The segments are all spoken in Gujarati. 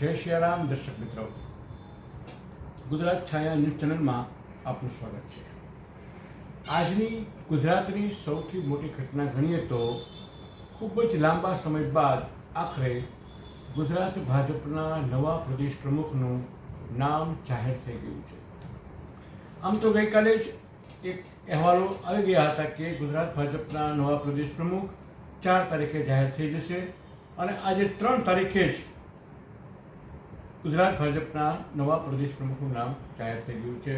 જય શ્રી રામ દર્શક મિત્રો. ગુજરાત છાયા ન્યૂઝ ચેનલમાં આપનું સ્વાગત છે. આજની ગુજરાતની સૌથી મોટી ઘટના ગણીએ તો ખૂબ જ લાંબા સમય બાદ આખરે ગુજરાત ભાજપના નવા પ્રદેશ પ્રમુખનું નામ જાહેર થઈ ગયું છે. આમ તો ગઈકાલે જ એક અહેવાલો આવી ગયા હતા કે ગુજરાત ભાજપના નવા પ્રદેશ પ્રમુખ ચાર તારીખે જાહેર થઈ જશે અને આજે ત્રણ તારીખે જ ગુજરાત ભાજપના નવા પ્રદેશ પ્રમુખનું નામ જાહેર થઈ ગયું છે.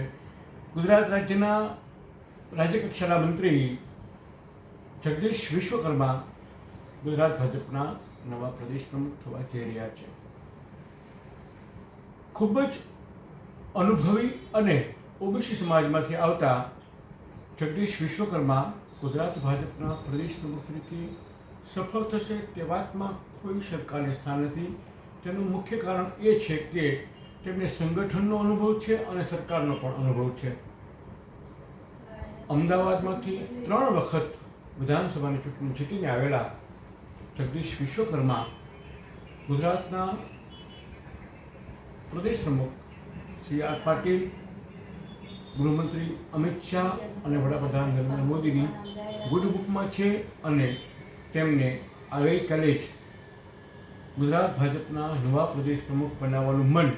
ગુજરાત રાજ્યના રાજ્યકક્ષાના મંત્રી જગદીશ વિશ્વકર્મા ગુજરાત ભાજપના નવા પ્રદેશ પ્રમુખ થવા જઈ રહ્યા છે. ખૂબ જ અનુભવી અને ઓબીસી સમાજમાંથી આવતા જગદીશ વિશ્વકર્મા ગુજરાત ભાજપના પ્રદેશ પ્રમુખ તરીકે સફળ થશે તે વાતમાં કોઈ શંકાને સ્થાન નથી. તેનું મુખ્ય કારણ એ છે કે તેમને સંગઠનનો અનુભવ છે અને સરકારનો પણ અનુભવ છે. અમદાવાદમાંથી ત્રણ વખત વિધાનસભાની ચૂંટણી જીતીને આવેલા જગદીશ વિશ્વકર્મા ગુજરાતના પ્રદેશ પ્રમુખ શ્રી આર પાટીલ, ગૃહમંત્રી અમિત શાહ અને વડાપ્રધાન નરેન્દ્ર મોદીની ગુડ બુકમાં છે અને તેમને ગઈકાલે જ ગુજરાત ભાજપના નવા પ્રદેશ પ્રમુખ બનાવવાનું મન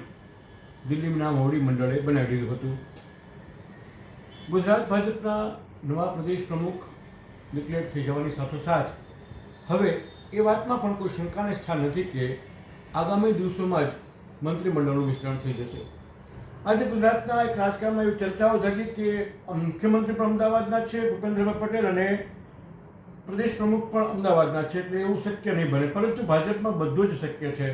દિલ્હીના મોવડી મંડળે બનાવી દીધું હતું. ગુજરાત ભાજપના નવા પ્રદેશ પ્રમુખ ડિક્લેર થઈ જવાની સાથોસાથ હવે એ વાતમાં પણ કોઈ શંકાને સ્થાન નથી કે આગામી દિવસોમાં જ મંત્રીમંડળનું વિસ્તરણ થઈ જશે. આજે ગુજરાતના એક રાજકારણમાં એવી ચર્ચાઓ જાગી કે મુખ્યમંત્રી પણ અમદાવાદના છે, ભૂપેન્દ્રભાઈ પટેલ અને પ્રદેશ પ્રમુખ પણ અમદાવાદના છે, એટલે એવું શક્ય નહીં બને. પરંતુ ભાજપમાં બધું જ શક્ય છે.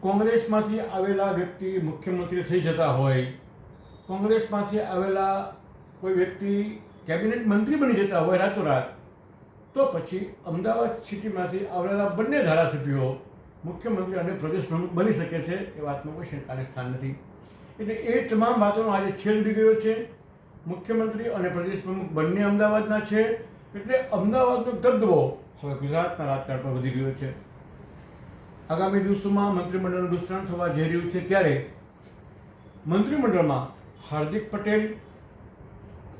કોંગ્રેસમાંથી આવેલા વ્યક્તિ મુખ્યમંત્રી થઈ જતા હોય, કોંગ્રેસમાંથી આવેલા કોઈ વ્યક્તિ કેબિનેટ મંત્રી બની જતા હોય રાતોરાત, તો પછી અમદાવાદ સિટીમાંથી આવેલા બંને ધારાસભ્યો મુખ્યમંત્રી અને પ્રદેશ પ્રમુખ બની શકે છે, એ વાતમાં કોઈ શંકાને સ્થાન નથી. એટલે એ તમામ વાતોનો આજે છેદ ઉડી ગયો છે. મુખ્યમંત્રી અને પ્રદેશ પ્રમુખ બંને અમદાવાદના છે. એટલે અમદાવાદનો દબદબો હવે ગુજરાતના રાજકારણ પર વધી ગયો છે. આગામી દિવસોમાં મંત્રીમંડળનું વિસ્તરણ થવા જઈ રહ્યું છે ત્યારે મંત્રીમંડળમાં હાર્દિક પટેલ,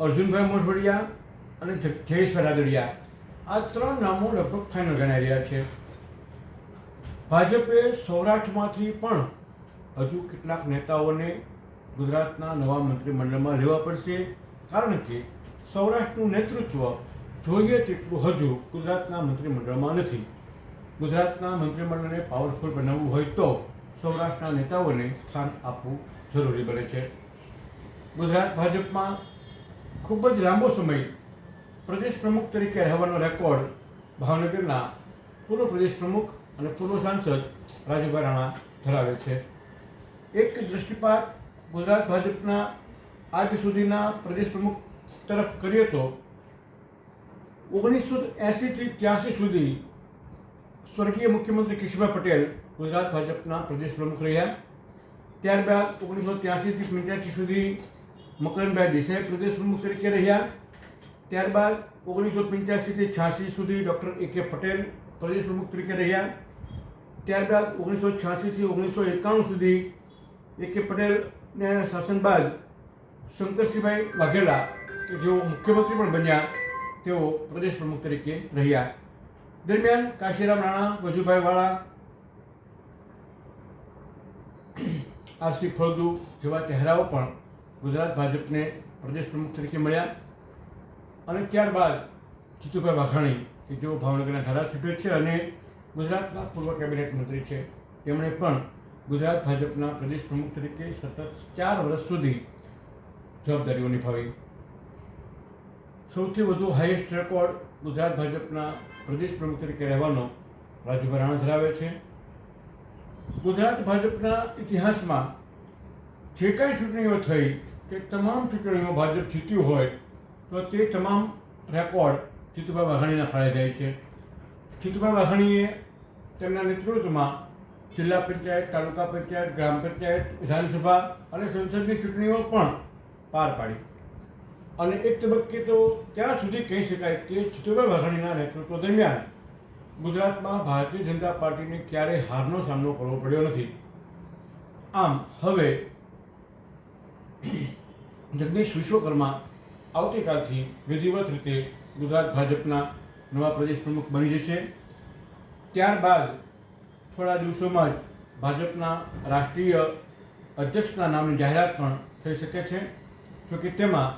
અર્જુનભાઈ મોઢવડિયા અને જયેશભાઈ રાદડિયા આ ત્રણ નામો લગભગ ફાઇનલ ગણાઈ રહ્યા છે. ભાજપે સૌરાષ્ટ્રમાંથી પણ હજુ કેટલાક નેતાઓને ગુજરાતના નવા મંત્રીમંડળમાં લેવા પડશે, કારણ કે સૌરાષ્ટ્રનું નેતૃત્વ જોઈએ તેટલું હજુ ગુજરાતના મંત્રીમંડળમાં નથી. ગુજરાતના મંત્રીમંડળને પાવરફુલ બનાવવું હોય તો સૌરાષ્ટ્રના નેતાઓને સ્થાન આપવું જરૂરી બને છે. ગુજરાત ભાજપમાં ખૂબ જ લાંબો સમય પ્રદેશ પ્રમુખ તરીકે રહેવાનો રેકોર્ડ ભાવનગરના પૂર્વ પ્રદેશ પ્રમુખ અને પૂર્વ સાંસદ રાજુભાઈ રાણા ધરાવે છે. એક દૃષ્ટિપાત ગુજરાત ભાજપના આજ સુધીના પ્રદેશ પ્રમુખ તરફ કરીએ તો ઓગણીસો એંસીથી ત્યાંસી સુધી સ્વર્ગીય મુખ્યમંત્રી કિશોરભાઈ પટેલ ગુજરાત ભાજપના પ્રદેશ પ્રમુખ રહ્યા. ત્યારબાદ ઓગણીસો ત્યાંસીથી પંચ્યાસી સુધી મકરંદભાઈ દેસાઈ પ્રદેશ પ્રમુખ તરીકે રહ્યા. ત્યારબાદ ઓગણીસો પંચ્યાસીથી છ્યાસી સુધી ડૉક્ટર એ કે પટેલ પ્રદેશ પ્રમુખ તરીકે રહ્યા. ત્યારબાદ ઓગણીસો છ્યાસીથી ઓગણીસો એકાણું સુધી એ કે પટેલને શાસન બાદ શંકરસિંહભાઈ વાઘેલા કે જેઓ મુખ્યમંત્રી પણ બન્યા તેઓ પ્રદેશ પ્રમુખ તરીકે રહ્યા. દરમિયાન કાશીરામ રાણા, વજુભાઈ વાળા, આરસી ફળદુ જેવા ચહેરાઓ પણ ગુજરાત ભાજપને પ્રદેશ પ્રમુખ તરીકે મળ્યા અને ત્યારબાદ જીતુભાઈ વાઘાણી, કે જેઓ ભાવનગરના ધારાસભ્ય છે અને ગુજરાતના પૂર્વ કેબિનેટ મંત્રી છે. તેમણે પણ ગુજરાત ભાજપના પ્રદેશ પ્રમુખ તરીકે સતત ચાર વર્ષ સુધી જવાબદારીઓ નિભાવી. સૌથી વધુ હાઈએસ્ટ રેકોર્ડ ગુજરાત ભાજપના પ્રદેશ પ્રમુખ તરીકે રહેવાનો રાજુભાઈ રાણા ધરાવે છે. ગુજરાત ભાજપના ઇતિહાસમાં જે કાંઈ ચૂંટણીઓ થઈ, તે તમામ ચૂંટણીઓ ભાજપ જીત્યું હોય, તો તે તમામ રેકોર્ડ જીતુભાઈ વાઘાણીના ફાળે જાય છે. જીતુભાઈ વાઘાણીએ તેમના નેતૃત્વમાં જિલ્લા પંચાયત, તાલુકા પંચાયત, ગ્રામ પંચાયત, વિધાનસભા અને સંસદની ચૂંટણીઓ પણ પાર પાડી. અને એક તબક્કે તો ત્યાં સુધી કહી શકાય કે જીતુભાઈ વાઘાણીના નેતૃત્વ દરમિયાન ગુજરાતમાં ભારતીય જનતા પાર્ટીને ક્યારેય હારનો સામનો કરવો પડ્યો નથી. આમ હવે જગદીશ વિશ્વકર્મા આવતીકાલથી વિધિવત રીતે ગુજરાત ભાજપના નવા પ્રદેશ પ્રમુખ બની જશે. ત્યારબાદ થોડા દિવસોમાં જ ભાજપના રાષ્ટ્રીય અધ્યક્ષના નામની જાહેરાત પણ થઈ શકે છે. જોકે તેમાં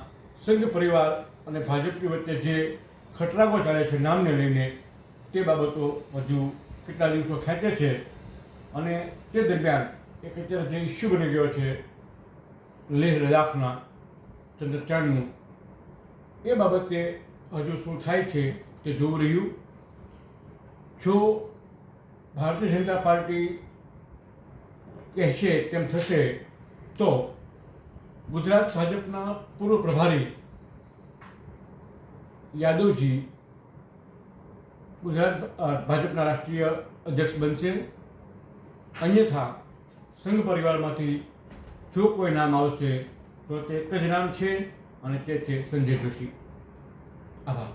સંઘ પરિવાર અને ભાજપની વચ્ચે જે ખટરાગો ચાલે છે નામને લઈને, તે બાબતો હજુ કેટલા દિવસો ખેંચે છે અને તે દરમિયાન એક અત્યારે જે ઇસ્યુ બની ગયો છે, લેહ લદ્દાખના ચંદ્રચાંદનું એ બાબતે હજુ શું થાય છે તે જોવું રહ્યું. જો ભારતીય જનતા પાર્ટી કહેશે તેમ થશે, તો ગુજરાત ભાજપના પૂર્વ પ્રભારી યાદવજી ગુજરાત ભાજપના રાષ્ટ્રીય અધ્યક્ષ બનશે. અન્યથા સંઘ પરિવારમાંથી જો કોઈ નામ આવશે, તો તે એક જ નામ છે અને તે છે સંજય જોશી. આભાર.